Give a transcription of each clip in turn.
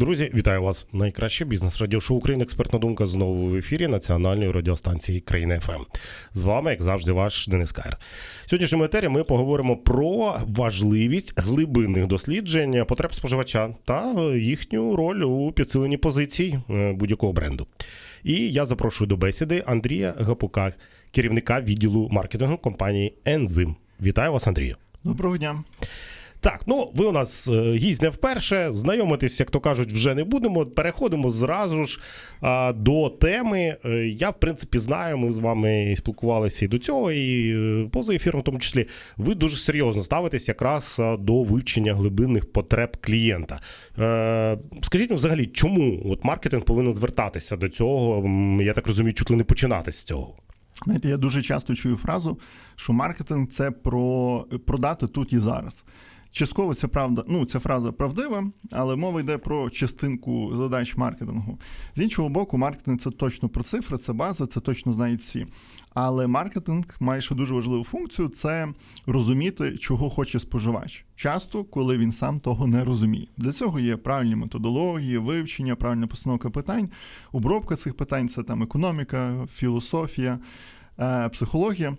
Друзі, вітаю вас. Найкраще бізнес радіошоу Україна. Експертна думка знову в ефірі національної радіостанції країни ФМ. З вами, як завжди, ваш Денис Кайр. В сьогоднішньому етері ми поговоримо про важливість глибинних досліджень потреб споживача та їхню роль у підсиленні позицій е, будь-якого бренду. І я запрошую до бесіди Андрія Гапука, керівника відділу маркетингу компанії Ензим. Вітаю вас, Андрію. Доброго дня. Так, ну ви у нас е, гість не вперше. Знайомитись, як то кажуть, вже не будемо. Переходимо зразу ж а, до теми. Е, Я, в принципі, знаю, ми з вами спілкувалися і до цього, і е, поза ефіром, в тому числі, ви дуже серйозно ставитесь якраз до вивчення глибинних потреб клієнта. Е, Скажіть, ну, взагалі, чому от маркетинг повинен звертатися до цього? Я так розумію, чуть ли не починати з цього. Знаєте, я дуже часто чую фразу, що маркетинг це про продати тут і зараз. Частково це правда, ну ця фраза правдива, але мова йде про частинку задач маркетингу. З іншого боку, маркетинг це точно про цифри, це база, це точно знають всі. Але маркетинг має ще дуже важливу функцію це розуміти, чого хоче споживач. Часто, коли він сам того не розуміє. Для цього є правильні методології, вивчення, правильна постановка питань, обробка цих питань це там економіка, філософія, е, психологія.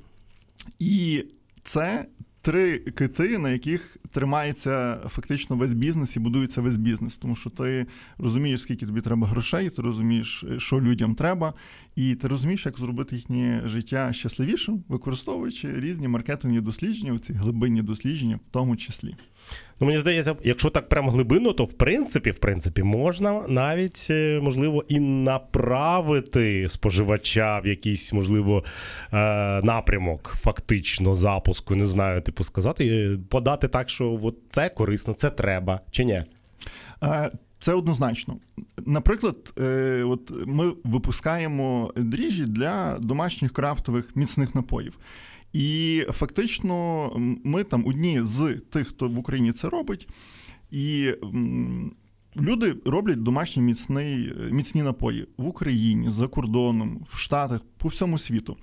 І це три кити, на яких тримається фактично весь бізнес і будується весь бізнес. Тому що ти розумієш, скільки тобі треба грошей, ти розумієш, що людям треба, і ти розумієш, як зробити їхнє життя щасливішим, використовуючи різні маркетингові дослідження, ці глибинні дослідження, в тому числі. Ну, мені здається, якщо так прямо глибинно, то в принципі, в принципі, можна навіть е, можливо і направити споживача в якийсь, можливо, е, напрямок фактично запуску. Не знаю, типу сказати, е, подати так, що от це корисно, це треба чи ні? Це однозначно. Наприклад, от ми випускаємо дріжджі для домашніх крафтових міцних напоїв. І фактично ми там одні з тих, хто в Україні це робить, і люди роблять домашні міцні, міцні напої в Україні, за кордоном, в Штатах, по всьому світу.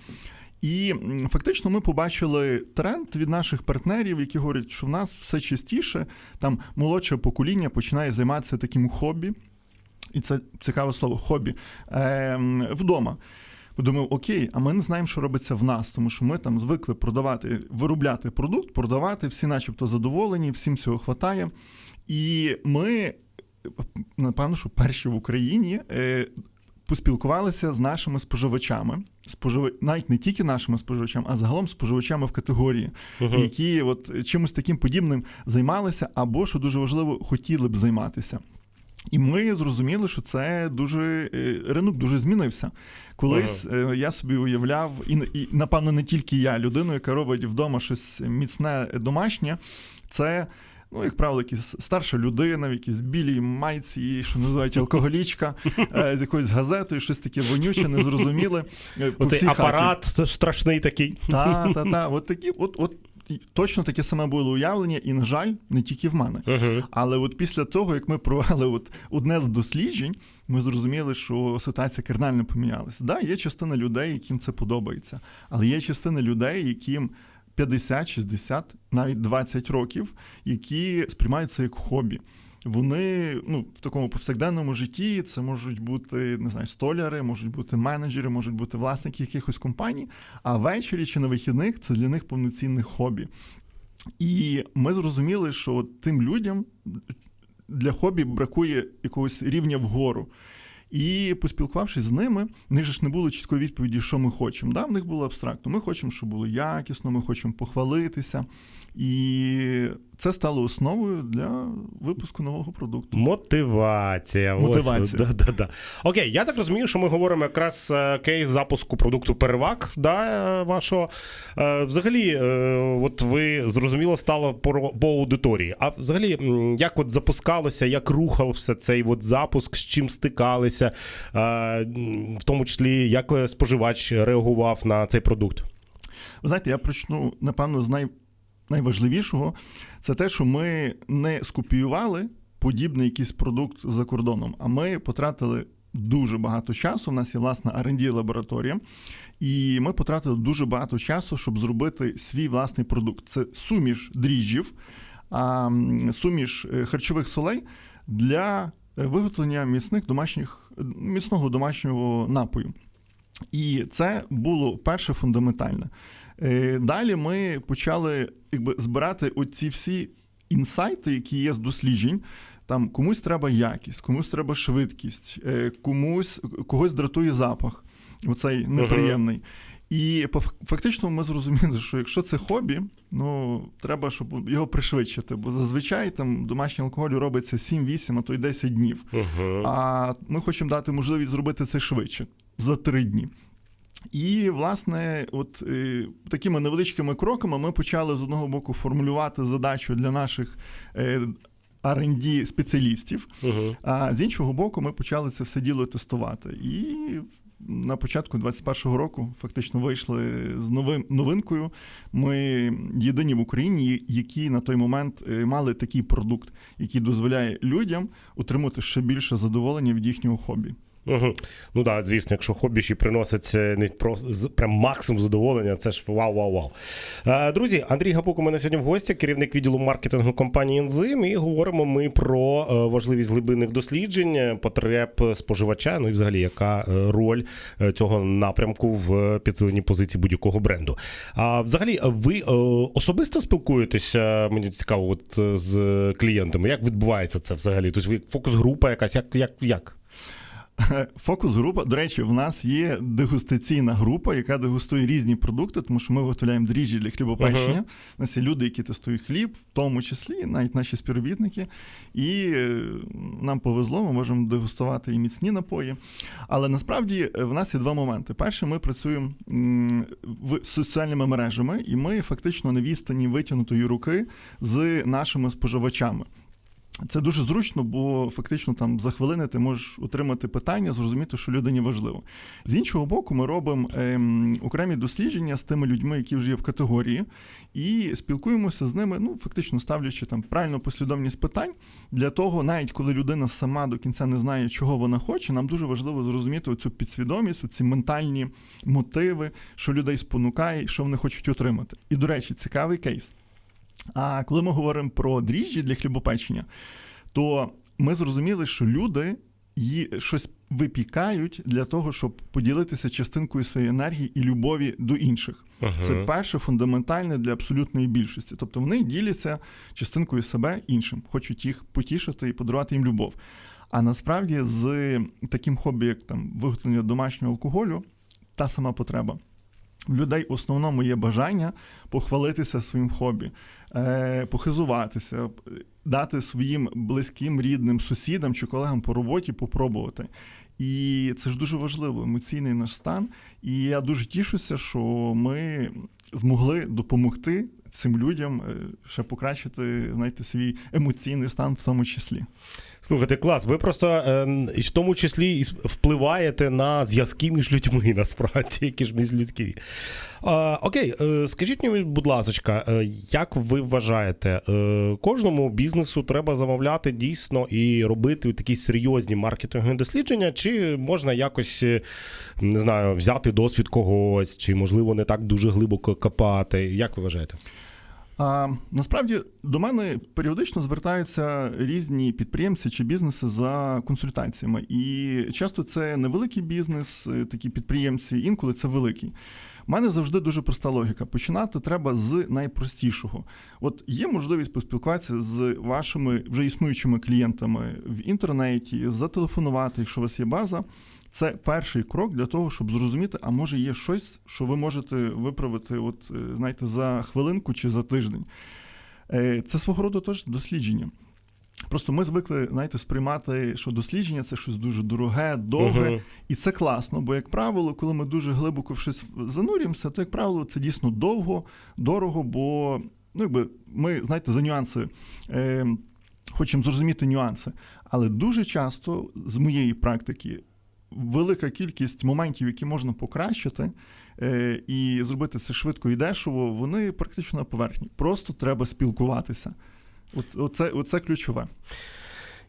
І фактично ми побачили тренд від наших партнерів, які говорять, що в нас все частіше там молодше покоління починає займатися таким хобі, і це цікаве слово хобі е, вдома. Подумав, окей, а ми не знаємо, що робиться в нас, тому що ми там звикли продавати, виробляти продукт, продавати, всі, начебто, задоволені, всім цього хватає. І ми, напевно, що перші в Україні. Е, Поспілкувалися з нашими споживачами, спожив... навіть не тільки нашими споживачами, а загалом споживачами в категорії, uh-huh. які от чимось таким подібним займалися, або що дуже важливо, хотіли б займатися. І ми зрозуміли, що це дуже ринок дуже змінився. Колись ага. я собі уявляв, і, і напевно не тільки я, людину, яка робить вдома щось міцне домашнє, це. Ну, як правило, якась старша людина, в якійсь білій майці, що називають алкоголічка, з якоюсь газетою, щось таке вонюче, незрозуміле. Оцей апарат хаті. страшний такий. Так, так, так. От такі, от, от точно таке саме було уявлення, і, на жаль, не тільки в мене. Uh-huh. Але от після того, як ми провели от одне з досліджень, ми зрозуміли, що ситуація кардинально помінялася. Да, є частина людей, яким це подобається, але є частина людей, яким 50, 60, навіть 20 років, які сприймають це як хобі. Вони ну, в такому повсякденному житті це можуть бути не знаю, столяри, можуть бути менеджери, можуть бути власники якихось компаній. А ввечері чи на вихідних це для них повноцінне хобі. І ми зрозуміли, що тим людям для хобі бракує якогось рівня вгору. І поспілкувавшись з ними, в них ж не було чіткої відповіді, що ми хочемо. Да, В них було абстрактно. Ми хочемо, щоб було якісно, ми хочемо похвалитися. І це стало основою для випуску нового продукту. Мотивація. Мотивація. Ось, да, да, да. Окей, я так розумію, що ми говоримо якраз е, кейс запуску продукту Первак да, е, вашого. Е, взагалі, от ви зрозуміло стало по, по аудиторії. А взагалі, як от запускалося, як рухався цей от запуск, з чим стикалися, в тому числі, як споживач реагував на цей продукт? Ви знаєте, я почну, напевно, з най найважливішого це те, що ми не скопіювали подібний якийсь продукт за кордоном, а ми потратили. Дуже багато часу. У нас є власна rd лабораторія, і ми потратили дуже багато часу, щоб зробити свій власний продукт. Це суміш дріжджів, суміш харчових солей для е, виготовлення міцних домашніх, міцного домашнього напою. І це було перше фундаментальне. Е, Далі ми почали якби, збирати оці всі інсайти, які є з досліджень. Там комусь треба якість, комусь треба швидкість, е, комусь когось дратує запах, оцей неприємний. І по фак- фактично ми зрозуміли, що якщо це хобі, ну треба, щоб його пришвидшити. Бо зазвичай там домашній алкоголь робиться 7-8, а то й 10 днів. Угу. А ми хочемо дати можливість зробити це швидше за три дні. І, власне, от е, такими невеличкими кроками ми почали з одного боку формулювати задачу для наших е, R&D спеціалістів, Угу. а з іншого боку, ми почали це все діло тестувати. І на початку 2021 року фактично вийшли з новим новинкою. Ми єдині в Україні, які на той момент е, мали такий продукт, який дозволяє людям отримати ще більше задоволення від їхнього хобі. Ну так, да, звісно, якщо хобі ще приносить е, не просто прям максимум задоволення, це ж вау, вау, вау. Е, Друзі, Андрій Гапук у мене сьогодні в гості, керівник відділу маркетингу компанії Ензим. І говоримо ми про е, важливість глибинних досліджень, потреб споживача. Ну і взагалі, яка роль цього напрямку в підсиленні позиції будь-якого бренду. А взагалі, ви особисто спілкуєтеся? Мені цікаво, от з клієнтами. Як відбувається це взагалі? Тобто ви фокус-група якась, як? як, як? Фокус група. До речі, в нас є дегустаційна група, яка дегустує різні продукти, тому що ми виготовляємо дріжджі для хлібопечення. У нас є люди, які тестують хліб, в тому числі навіть наші співробітники. І е, нам повезло, ми можемо дегустувати і міцні напої. Але насправді е, в нас є два моменти. Перше, ми працюємо в соціальними мережами, і ми фактично на відстані витягнутої руки з нашими споживачами. Це дуже зручно, бо фактично там за хвилини ти можеш отримати питання, зрозуміти, що людині важливо. З іншого боку, ми робимо ем, окремі дослідження з тими людьми, які вже є в категорії, і спілкуємося з ними, ну фактично ставлячи там правильну послідовність питань. Для того, навіть коли людина сама до кінця не знає, чого вона хоче, нам дуже важливо зрозуміти оцю підсвідомість, оці ментальні мотиви, що людей спонукає, що вони хочуть отримати. І, до речі, цікавий кейс. А коли ми говоримо про дріжджі для хлібопечення, то ми зрозуміли, що люди її щось випікають для того, щоб поділитися частинкою своєї енергії і любові до інших. Це перше фундаментальне для абсолютної більшості. Тобто вони діляться частинкою себе іншим, хочуть їх потішити і подарувати їм любов. А насправді з таким хобі, як там виготовлення домашнього алкоголю, та сама потреба. Людей в основному є бажання похвалитися своїм хобі, е, похизуватися, дати своїм близьким, рідним, сусідам чи колегам по роботі попробувати. І це ж дуже важливо, емоційний наш стан. І я дуже тішуся, що ми змогли допомогти цим людям е, ще покращити знаєте, свій емоційний стан в тому числі. Слухайте, клас. Ви просто е, в тому числі впливаєте на зв'язки між людьми, насправді, які ж між людські. Е, окей, е, скажіть мені, будь ласка, е, як ви вважаєте, кожному бізнесу треба замовляти дійсно і робити такі серйозні маркетингові дослідження, чи можна якось не знаю, взяти досвід когось, чи можливо не так дуже глибоко копати? Як ви вважаєте? А, насправді до мене періодично звертаються різні підприємці чи бізнеси за консультаціями. І часто це невеликий бізнес, е, такі підприємці, інколи це великий. У мене завжди дуже проста логіка. Починати треба з найпростішого. От є можливість поспілкуватися з вашими вже існуючими клієнтами в інтернеті, зателефонувати, якщо у вас є база. Це перший крок для того, щоб зрозуміти, а може є щось, що ви можете виправити, от е, знаєте, за хвилинку чи за тиждень. Е, Це свого роду теж дослідження. Просто ми звикли, знаєте, сприймати, що дослідження це щось дуже дороге, довге, Мгм. і це класно. Бо, як правило, коли ми дуже глибоко в щось занурюємося, то, як правило, це дійсно довго, дорого, бо ну, якби ми, знаєте, за нюанси. Е, Хочемо зрозуміти нюанси, але дуже часто з моєї практики велика кількість моментів, які можна покращити, е, і зробити це швидко і дешево, вони практично на поверхні. Просто треба спілкуватися. От, оце, оце ключове.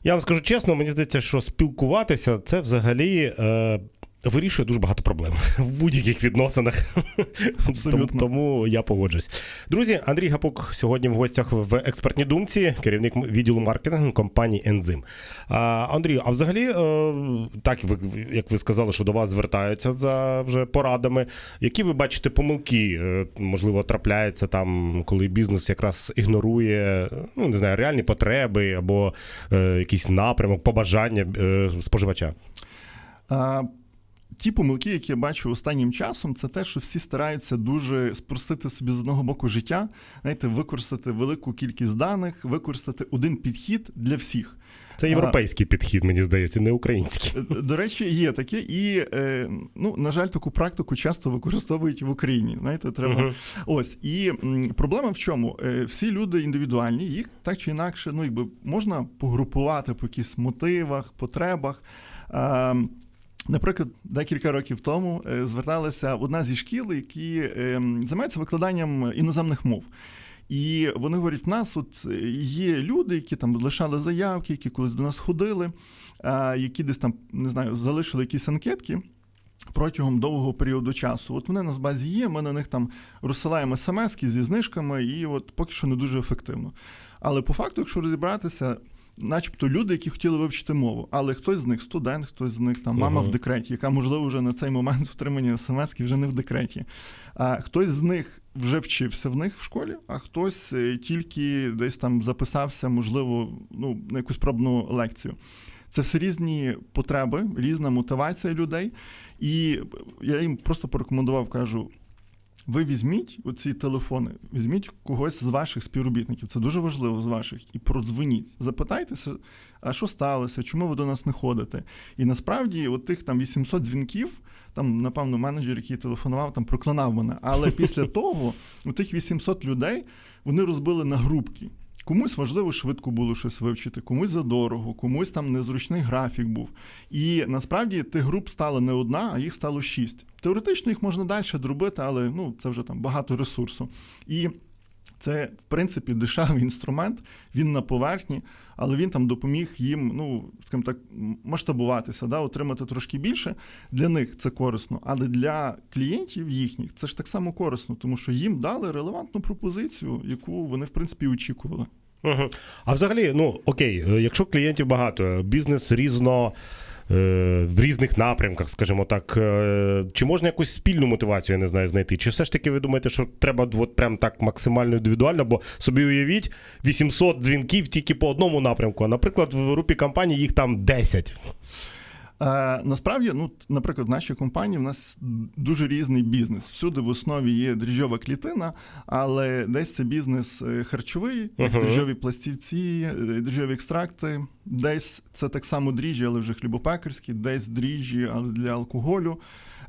Я вам скажу чесно, мені здається, що спілкуватися це взагалі. Е... вирішує дуже багато проблем в будь-яких відносинах. Абсолютно. Тому, тому я погоджусь. Друзі, Андрій Гапук сьогодні в гостях в експертній думці, керівник відділу маркетингу компанії Ензим. А, Андрій, а взагалі, е, так як ви сказали, що до вас звертаються за вже порадами. Які ви бачите помилки? е, Можливо, трапляється там, коли бізнес якраз ігнорує ну не знаю, реальні потреби або е, якийсь напрямок, побажання споживача. А, ті помилки, які я бачу останнім часом, це те, що всі стараються дуже спростити собі з одного боку життя, знаєте, використати велику кількість даних, використати один підхід для всіх. Це європейський підхід, мені здається, не український. Е, До речі, є таке, і е, ну на жаль, таку практику часто використовують в Україні. Знаєте, треба Мгм. ось і м, проблема в чому? Е, всі люди індивідуальні, їх так чи інакше, ну якби можна погрупувати по якихось мотивах, потребах. Е, Наприклад, декілька років тому е, зверталася одна зі шкіл, які е, займаються викладанням іноземних мов. І вони говорять: в нас от є люди, які там лишали заявки, які колись до нас ходили, які десь там не знаю, залишили якісь анкетки. Протягом довгого періоду часу. От вони на базі є, ми на них там розсилаємо смс зі знижками, і от поки що не дуже ефективно. Але по факту, якщо розібратися, начебто люди, які хотіли вивчити мову, але хтось з них студент, хтось з них там мама Ага. в декреті, яка, можливо, вже на цей момент отримання смс вже не в декреті. А хтось з них вже вчився в них в школі, а хтось е, тільки десь там записався, можливо, ну, на якусь пробну лекцію. Це все різні потреби, різна мотивація людей. І я їм просто порекомендував, кажу. Ви візьміть оці телефони, візьміть когось з ваших співробітників, це дуже важливо з ваших, і продзвоніть. Запитайтеся, а що сталося, чому ви до нас не ходите? І насправді, от тих там 800 дзвінків, там, напевно, менеджер, який телефонував, там проклинав мене. Але після того у тих 800 людей вони розбили на групки. Комусь важливо швидко було щось вивчити, комусь задорого, комусь там незручний графік був. І насправді тих груп стало не одна, а їх стало шість. Теоретично їх можна далі дробити, але ну це вже там багато ресурсу. І це, в принципі, дешевий інструмент, він на поверхні, але він там допоміг їм, ну, скажімо так, масштабуватися, да, отримати трошки більше. Для них це корисно, але для клієнтів їхніх це ж так само корисно, тому що їм дали релевантну пропозицію, яку вони, в принципі, очікували. А взагалі, ну окей, е, якщо клієнтів багато, е, бізнес різно. Е, В різних напрямках, скажімо так, е, чи можна якусь спільну мотивацію, я не знаю, знайти? Чи все ж таки ви думаєте, що треба от прям так максимально індивідуально, бо собі уявіть 800 дзвінків тільки по одному напрямку, а наприклад, в групі компанії їх там 10. Е, насправді, ну, наприклад, в нашій компанії в нас дуже різний бізнес. Всюди в основі є дріжджова клітина, але десь це бізнес е, харчовий, як Ага. дріжджові пластівці, е, дріжджові екстракти, десь це так само дріжджі, але вже хлібопекарські, десь дріжджі, але для алкоголю.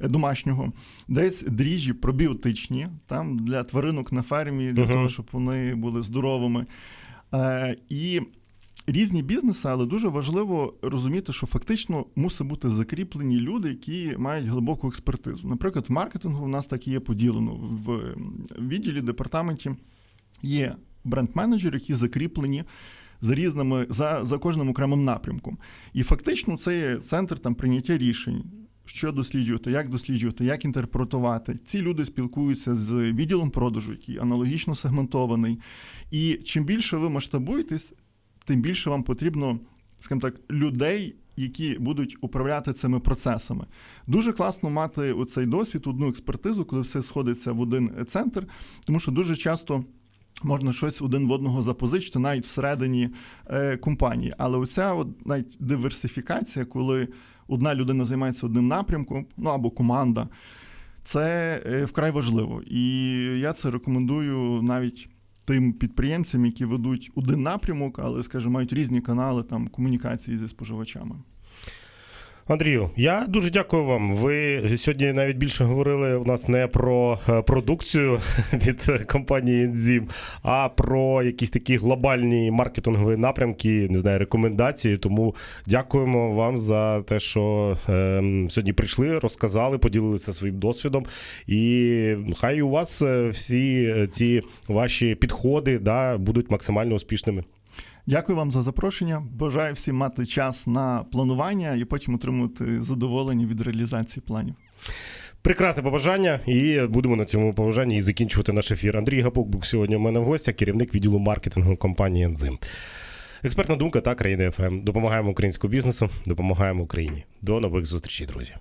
Домашнього, десь дріжджі пробіотичні, там для тваринок на фермі, для Ага. того, щоб вони були здоровими. Е, і різні бізнеси, але дуже важливо розуміти, що фактично мусить бути закріплені люди, які мають глибоку експертизу. Наприклад, в маркетингу в нас так і є поділено в відділі департаменті. Є бренд-менеджери, які закріплені. За різними за, за кожним окремим напрямком. І фактично це є центр там прийняття рішень, що досліджувати, як досліджувати, як інтерпретувати. Ці люди спілкуються з відділом продажу, який аналогічно сегментований. І чим більше ви масштабуєтесь, тим більше вам потрібно, скажімо так, людей, які будуть управляти цими процесами. Дуже класно мати оцей досвід, одну експертизу, коли все сходиться в один центр, тому що дуже часто. Можна щось один в одного запозичити навіть всередині е, компанії. Але оця от навіть диверсифікація, коли одна людина займається одним напрямком, ну або команда, це е, вкрай важливо. І я це рекомендую навіть тим підприємцям, які ведуть один напрямок, але, скажімо, мають різні канали там комунікації зі споживачами. Андрію, я дуже дякую вам. Ви сьогодні навіть більше говорили у нас не про е, продукцію від компанії Enzym, а про якісь такі глобальні маркетингові напрямки, не знаю, рекомендації. Тому дякуємо вам за те, що е, сьогодні прийшли, розказали, поділилися своїм досвідом. І хай у вас е, всі ці ваші підходи да, будуть максимально успішними. Дякую вам за запрошення. Бажаю всім мати час на планування і потім отримувати задоволення від реалізації планів. Прекрасне побажання, і будемо на цьому побажанні і закінчувати наш ефір. Андрій Гапук був сьогодні у мене в гостях, керівник відділу маркетингу компанії Ензим. Експертна думка та країна ФМ. Допомагаємо українському бізнесу, допомагаємо Україні. До нових зустрічей, друзі.